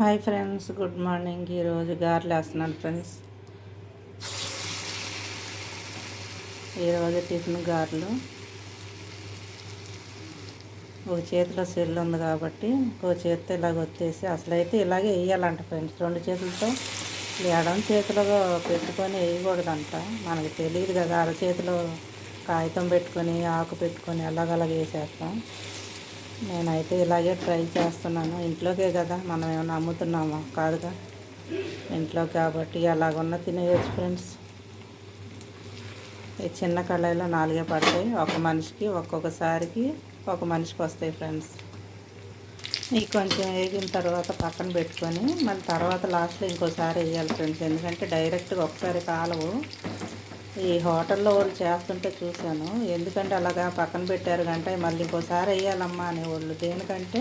Hi friends good morning. ఈరోజు గారెలు వేస్తున్నాను ఫ్రెండ్స్. ఈరోజు టిఫిన్ గారెలు. ఒక చేతిలో సెల్ ఉంది కాబట్టి ఒక చేతితో ఇలాగ వచ్చేసి అసలు అయితే ఇలాగే వేయాలంట ఫ్రెండ్స్. రెండు చేతులతో ఎడం చేతిలో పెట్టుకొని వేయకూడదంట. మనకు తెలియదు కదా అర చేతిలో కాగితం పెట్టుకొని ఆకు పెట్టుకొని అలాగలాగ వేసేస్తాం. నేనైతే ఇలాగే ట్రై చేస్తున్నాను. ఇంట్లోకే కదా మనం ఏమైనా అమ్ముతున్నామా? కాదుగా. ఇంట్లో కాబట్టి ఎలాగున్నా తినేయచ్చు ఫ్రెండ్స్. ఈ చిన్న కళాయిలో నాలుగే పడతాయి. ఒక మనిషికి ఒక్కొక్కసారికి ఒక మనిషికి వస్తాయి ఫ్రెండ్స్. ఇవి కొంచెం వేగిన తర్వాత పక్కన పెట్టుకొని మళ్ళీ తర్వాత లాస్ట్లో ఇంకోసారి వేయాలి ఫ్రెండ్స్. ఎందుకంటే డైరెక్ట్గా ఒకసారి కాలవు. ఈ హోటల్లో వాళ్ళు చేస్తుంటే చూశాను. ఎందుకంటే అలాగా పక్కన పెట్టారు కంటే మళ్ళీ ఇంకోసారి వేయాలమ్మా అనేవాళ్ళు. దేనికంటే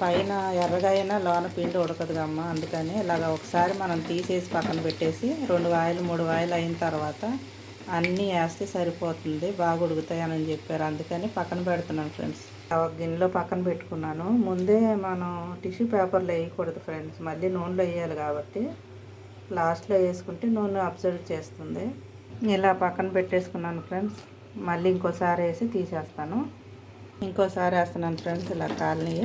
పైన ఎర్రగా అయినా లోన పిండి ఉడకదుగమ్మా అందుకని ఇలాగ ఒకసారి మనం తీసేసి పక్కన పెట్టేసి రెండు వాయిలు మూడు వాయిలు అయిన తర్వాత అన్నీ వేస్తే సరిపోతుంది బాగా ఉడుకుతాయని చెప్పారు. అందుకని పక్కన పెడుతున్నాను ఫ్రెండ్స్. ఒక గిన్నెలో పక్కన పెట్టుకున్నాను. ముందే మనం టిష్యూ పేపర్లో వేయకూడదు ఫ్రెండ్స్. మళ్ళీ నూనెలో వేయాలి కాబట్టి లాస్ట్లో వేసుకుంటే నూనె అబ్జర్వ్ చేస్తుంది. ఇలా పక్కన పెట్టేసుకున్నాను ఫ్రెండ్స్. మళ్ళీ ఇంకోసారి వేసి తీసేస్తాను. ఇంకోసారి వేస్తున్నాను ఫ్రెండ్స్ ఇలా కాలనీ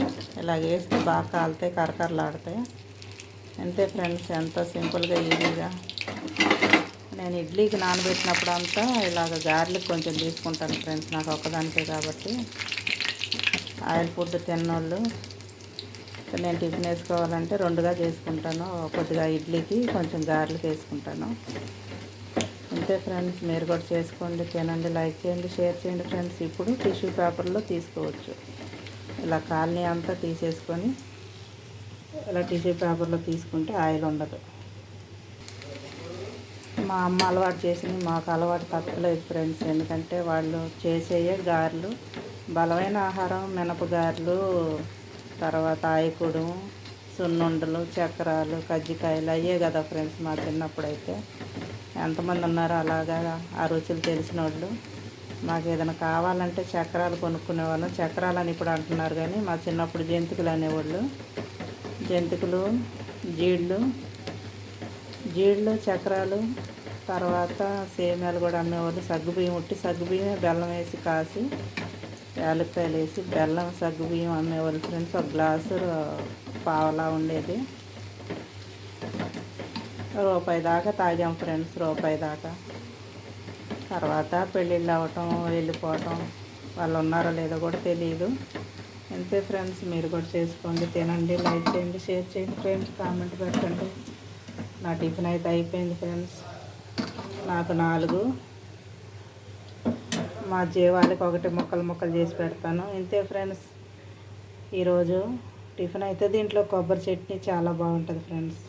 ఇలా వేస్తే బాగా కాలుతాయి కరకరలాడతాయి. అంతే ఫ్రెండ్స్ ఎంతో సింపుల్గా ఈజీగా. నేను ఇడ్లీకి నానబెట్టినప్పుడు అంతా ఇలాగ గార్లిక్ కొంచెం తీసుకుంటాను ఫ్రెండ్స్ నాకు ఒక్కదానికే కాబట్టి. ఆయిల్ ఫుడ్ తిన్నోళ్ళు నేను టిఫిన్ వేసుకోవాలంటే రెండుగా చేసుకుంటాను. కొద్దిగా ఇడ్లీకి కొంచెం గార్లిక్ వేసుకుంటాను. అంతే ఫ్రెండ్స్ మీరు కూడా చేసుకోండి తినండి లైక్ చేయండి షేర్ చేయండి ఫ్రెండ్స్. ఇప్పుడు టిష్యూ పేపర్లో తీసుకోవచ్చు. ఇలా కాలనీ అంతా తీసేసుకొని ఇలా టిష్యూ పేపర్లో తీసుకుంటే ఆయిల్ ఉండదు. మా అమ్మ అలవాటు చేసింది మాకు అలవాటు తప్పలేదు ఫ్రెండ్స్. ఎందుకంటే వాళ్ళు చేసేయే గారెలు బలమైన ఆహారం మినప గారెలు తర్వాత ఆయకుడు సున్నుండలు చక్రాలు కజ్జికాయలు అయ్యే కదా ఫ్రెండ్స్ మా చిన్నప్పుడు అయితే ఎంతమంది ఉన్నారో అలాగా ఆ రుచులు తెలిసిన వాళ్ళు మాకు ఏదైనా కావాలంటే చక్రాలు కొనుక్కునేవాళ్ళం చక్రాలు అని ఇప్పుడు అంటున్నారు కానీ మా చిన్నప్పుడు జంతికలు అనేవాళ్ళు. జంతికలు జీళ్ళు జీళ్ళు చక్రాలు తర్వాత సేమ్యాలు కూడా అమ్మేవాళ్ళు. సగ్గుబియ్యం ఉట్టి సగ్గుబియ్యం బెల్లం వేసి కాసి యాలక్కాయలు వేసి బెల్లం సగ్గుబియ్యం అమ్మేవాళ్ళు. ఫ్రెండ్స్ ఒక గ్లాసు పావలా ఉండేది. రూపాయి దాకా తాగాం ఫ్రెండ్స్ రూపాయి దాకా. తర్వాత పెళ్ళిళ్ళు అవ్వటం వెళ్ళిపోవటం వాళ్ళు ఉన్నారో లేదో కూడా తెలియదు అంతే ఫ్రెండ్స్ మీరు కూడా చేసుకోండి తినండి లైక్ చేయండి షేర్ చేయండి ఫ్రెండ్స్ కామెంట్ పెట్టండి. నా టిఫిన్ అయితే అయిపోయింది ఫ్రెండ్స్. నాకు నాలుగు. మా జీవాలకి ఒకటి ముక్కలు ముక్కలు చేసి పెడతాను. ఇంతే ఫ్రెండ్స్. ఈరోజు టిఫిన్ అయితే దీంట్లో కొబ్బరి చట్నీ చాలా బాగుంటుంది ఫ్రెండ్స్.